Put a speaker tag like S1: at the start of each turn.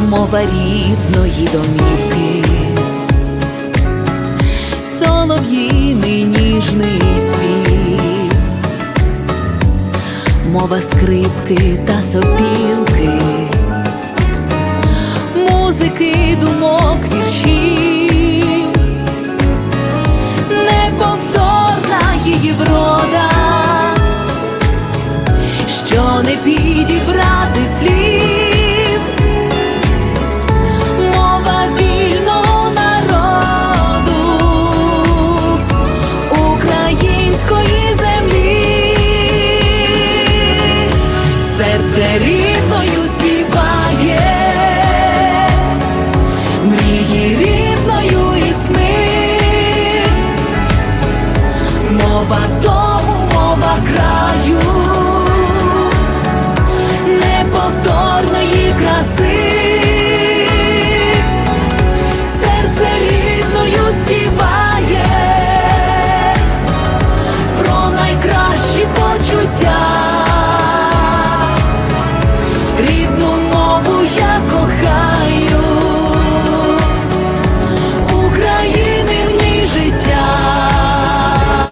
S1: мова рідної домівки, солов'їний ніжний світ, мова скрипки та сопілки, музики, думок віршів, неповторна її врода, що не пі. серце рідною співає, мрії рідною і сни, мова.